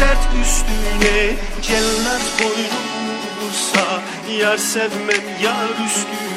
dert üstüne Cellat boynum Yar sevmem yar üstüne.